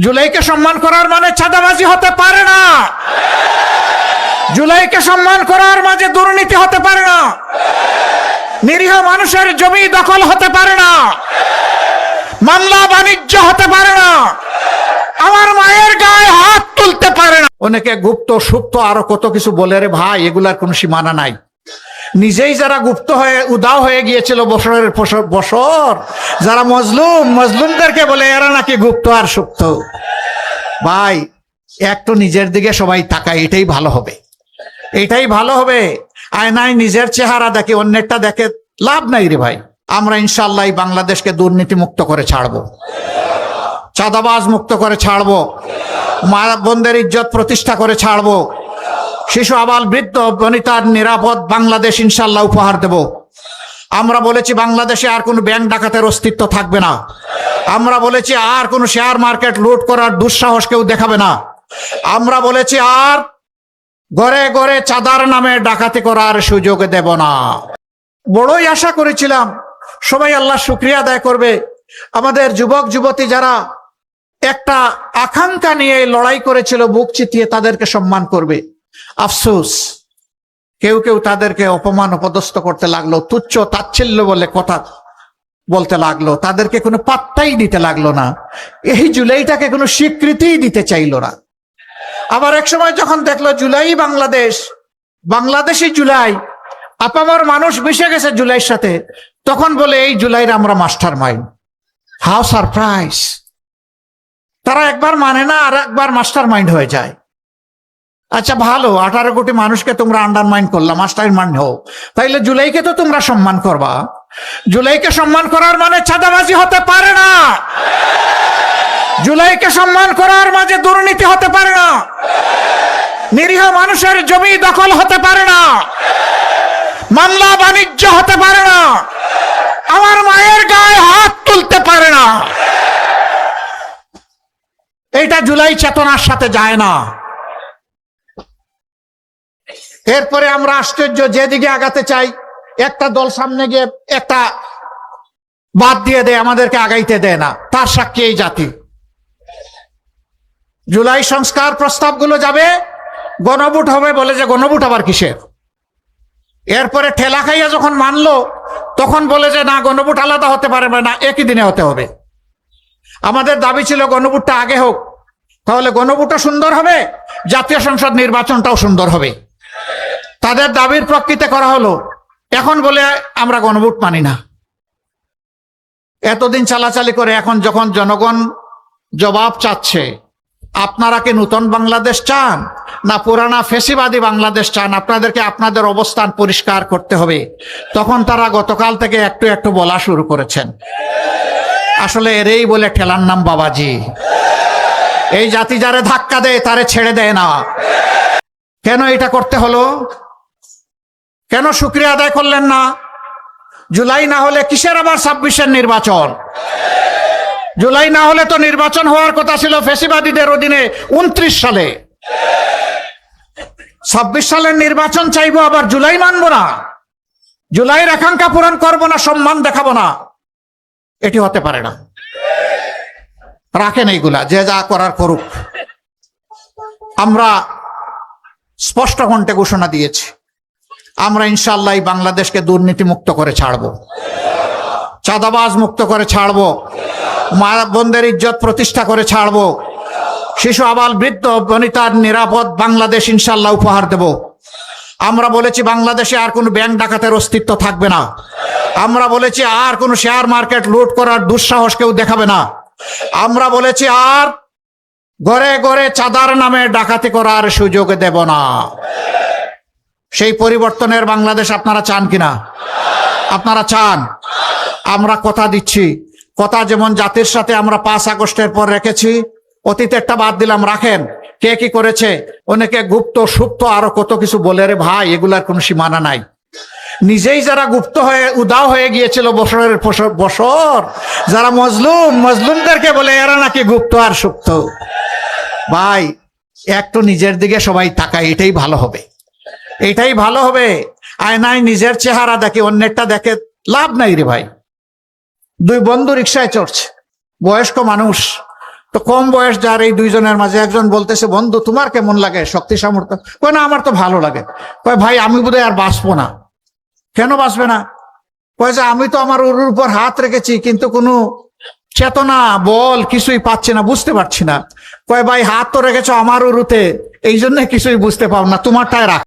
জুলাইকে সম্মান করার মানে চাঁদাবাজি হতে পারে না। জুলাইকে সম্মান করার মাঝে দুর্নীতি হতে পারে না। নিরীহ মানুষের জমি দখল হতে পারে না। মামলা বাণিজ্য হতে পারে না। আমার মায়ের গায়ে হাত তুলতে পারে না। অনেকে গুপ্ত, সুপ্ত, আরও কত কিছু বলে রে ভাই, এগুলার কোনো সীমানা নাই। নিজেই যারা গুপ্ত হয়ে, উদাও হয়ে গিয়েছিল বছরের বছর- যারা মজলুম, মজলুমদেরকে বলে, এরা নাকি গুপ্ত আর সুপ্ত। ভাই একটু নিজের দিকে সবাই তাকায়, এটাই ভালো হবে। এটাই ভালো হবে। আয়নায় নিজের চেহারা দেখে, অন্যেরটা দেখে লাভ নাই রে ভাই। আমরা ইনশাল্লাহ বাংলাদেশকে দুর্নীতি মুক্ত করে ছাড়বো। চাঁদাবাজ মুক্ত করে ছাড়বো। মা বোনদের ইজ্জত প্রতিষ্ঠা করে ছাড়বো। শিশু, আবাল, বৃদ্ধ বনিতার নিরাপদ বাংলাদেশ ইনশাল্লাহ উপহার দেব। আমরা বলেছি বাংলাদেশে আর কোনো ব্যাংক ডাকাতের অস্তিত্ব থাকবে না। আমরা বলেছি আর কোনো শেয়ার মার্কেট লুট করার দুঃসাহস কেউ দেখাবে না। আমরা বলেছি আর ঘরে ঘরে চাঁদার নামে ডাকাতি করার সুযোগ দেব না। বড়ই আশা করেছিলাম, সবাই আল্লাহ শুক্রিয়া আদায় করবে। আমাদের যুবক, যুবতী যারা একটা আকাঙ্ক্ষা নিয়ে লড়াই করেছিল, বুক চিতিয়ে তাদেরকে সম্মান করবে। আফসোস। কেউ কেউ তাদেরকে অপমান অপদস্থ করতে লাগল, তুচ্ছ তাচ্ছিল্য বলে কথা বলতে লাগল, তাদেরকে কোনো পাত্তাই দিতে লাগল না। এই জুলাইটাকে কোনো স্বীকৃতিই দিতে চাইলো না। আবার এক সময় যখন দেখল জুলাই বাংলাদেশ বাংলাদেশি জুলাই, আপামর মানুষ মিশে গেছে জুলাইয়ের সাথে, তখন বলে, এই জুলাইয়ের আমরা মাস্টার মাইন্ড। How surprise. তারা একবার মানে না, আর একবার মাস্টার মাইন্ড হয়ে যায়। আচ্ছা ভালো। আঠারো কোটি মানুষকে তোমরা আন্ডারমাইন্ড করলাম মাস্টার মাইন্ড হও। তাইলে জুলাইকে তো তোমরা সম্মান করবা। জুলাইকে সম্মান করার মানে চাঁদাবাজি হতে পারে না। জুলাইকে সম্মান করার মাঝে দুর্নীতি হতে পারে না। নিরীহ মানুষের জমি দখল হতে পারে না। মামলা বাণিজ্য হতে পারে না। আমার মায়ের গায়ে হাত তুলতে পারে না। এইটা জুলাই চেতনার সাথে যায় না। এরপরে আমরা আশ্চর্য, যেদিকে আগাতে চাই, একটা দল সামনে গিয়ে একটা বাদ দিয়ে দেয়, আমাদেরকে আগাইতে দেয় না। তার সাক্ষী এই জাতি। জুলাই সংস্কার প্রস্তাবগুলো যাবে, গণভোট হবে বলে যে গণভোট আবার কিসের? এরপরে ঠেলা খাইয়া যখন মানলো, তখন বলে যে না, গণভোট আলাদা হতে পারে না, একই দিনে হতে হবে। আমাদের দাবি ছিল গণভোটটা আগে হোক, তাহলে গণভোটও সুন্দর হবে, জাতীয় সংসদ নির্বাচনটাও সুন্দর হবে। তাদের দাবির প্রকৃতি করা হলো। এখন বলে আমরা গণভোট মানি না। এতদিন চালাচালি করে এখন যখন জনগণ জবাব চাচ্ছে, আপনারা কি নতুন বাংলাদেশ চান না পুরানা ফেসিবাদী বাংলাদেশ চান? আপনাদেরকে আপনাদের অবস্থান পরিষ্কার করতে হবে। তখন তারা গতকাল থেকে একটু একটু বলা শুরু করেছেন। আসলে এরেই বলে ঠেলার নাম বাবাজি। এই জাতি যারে ধাক্কা দেয়, তারে ছেড়ে দেয় না। কেন এটা করতে হলো? কেন শুক্রিয়া আদায় করলেন না? জুলাই না হলে কিসের আবার ছাব্বিশের নির্বাচন? জুলাই না হলে তো নির্বাচন হওয়ার কথা ছিল ফেসিবাদীদের অধীনে উনত্রিশ সালে। ছাব্বিশ সালের নির্বাচন চাইব আবার জুলাই মানবো না? জুলাইয়ের আকাঙ্ক্ষা পূরণ করব না, সম্মান দেখাবো না? এটি হতে পারে না। রাখেন এইগুলা, যে যা করার করুক। আমরা স্পষ্ট কণ্ঠে ঘোষণা দিয়েছি। আমরা ইনশাল্লাহ বাংলাদেশকে দুর্নীতি মুক্ত করে ছাড়বো। চাঁদাবাজ মুক্ত করে ছাড়বো। বোনদের ইজ্জত প্রতিষ্ঠা করে ছাড়বো। শিশু, আবাল, বৃদ্ধ, বনিতার নিরাপদ বাংলাদেশ ইনশাল্লাহ উপহার দেব। আমরা বলেছি বাংলাদেশে আর কোনো ব্যাংক ডাকাতের অস্তিত্ব থাকবে না। আমরা বলেছি আর কোনো শেয়ার মার্কেট লুট করার দুঃসাহস কেউ দেখাবে না। আমরা বলেছি আর ঘরে ঘরে চাঁদার নামে ডাকাতি করার সুযোগ দেব না। সেই পরিবর্তনের বাংলাদেশ আপনারা চান কিনা? আপনারা চান? আমরা কথা দিচ্ছি। কথা যেমন জাতির সাথে আমরা পাঁচ আগস্টের পর রেখেছি অতীতেরটা বাদ দিলাম, রাখেন। কে কি করেছে? অনেকে গুপ্ত, সুপ্ত, আরও কত কিছু বলে রে ভাই, এগুলার কোনো সীমানা নাই। নিজেই যারা গুপ্ত হয়ে, উদাও হয়ে গিয়েছিল বছরের বছর- যারা মজলুম, মজলুমদেরকে বলে, এরা নাকি গুপ্ত আর সুপ্ত। ভাই একটু নিজের দিকে সবাই তাকায়, এটাই ভালো হবে। এটাই ভালো হবে। আয়নায় নিজের চেহারা দেখে, অন্যেরটা দেখে লাভ নাই রে ভাই। দুই বন্ধু রিক্সায় চড়ছে, বয়স্ক মানুষ। তো কম বয়স যার, এই দুইজনের মাঝে একজন বলতেছে, বন্ধু, তোমার কেমন লাগে? শক্তি সামর্থ্য? কয়, না, আমার তো ভালো লাগে। কয়, ভাই, আমি বোধহয় আর বাঁচবো না। কেন বাঁচবে না? কয়, যে আমি তো আমার উরুর উপর হাত রেখেছি, কিন্তু কোনো চেতনা, বল কিছুই পাচ্ছি না, বুঝতে পারছি না। কয়, ভাই, হাত তো রেখেছো আমার উরুতে, এই জন্য কিছুই বুঝতে পাও না তোমারটায় রাখ।